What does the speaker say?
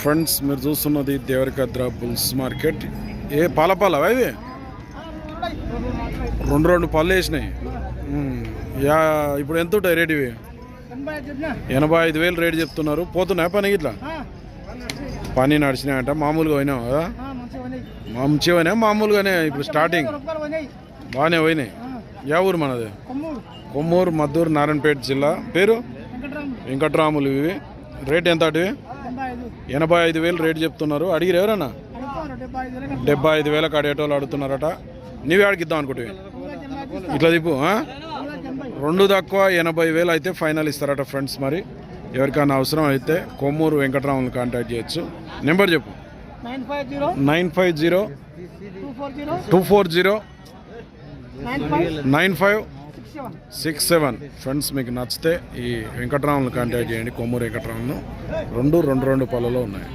Friends మీరు చూస్తున్నది Devarakadra bulls market. ఏ పాల పాల ఇవి రెండు రెండు పళ్ళు వేసినాయి. యా ఇప్పుడు ఎంత ఉంటాయి రేట్ ఇవి? ఎనభై ఐదు వేలు రేట్ చెప్తున్నారు. పోతున్నాయి పని ఇట్లా పని నడిచినాయంట. మామూలుగా పోయినావు? కదా మంచిగా పోయినా మామూలుగానే ఇప్పుడు స్టార్టింగ్ బాగానే పోయినాయి. యా ఊరు మనది? కొమ్మూరు. మద్దూరు నారాయణపేట జిల్లా. పేరు? వెంకట్రాములు. ఇవి. రేట్ ఎంత అటువి ఎనభై ఐదు వేలు రేటు చెప్తున్నారు. అడిగిరు ఎవరన్నా? డెబ్బై ఐదు వేలకు అడేటోళ్ళు అడుగుతున్నారట నీవే అడిగిద్దాం అనుకుంటే ఇట్లా దిప్పు రెండు తక్కువ ఎనభై వేలు అయితే ఫైనల్ ఇస్తారట ఫ్రెండ్స్ మరి. ఎవరికైనా అవసరం అయితే కొమ్మూరు వెంకటరావుని కాంటాక్ట్ చేయొచ్చు. నెంబర్ చెప్పు. Nine five zero two four zero nine five six seven. Friends మీకు నచ్చితే ఈ వెంకటరాములు కాంటాక్ట్ చేయండి. కొమ్మూరు వెంకటరాములు రెండు రెండు రెండు పళ్ళలో ఉన్నాయి.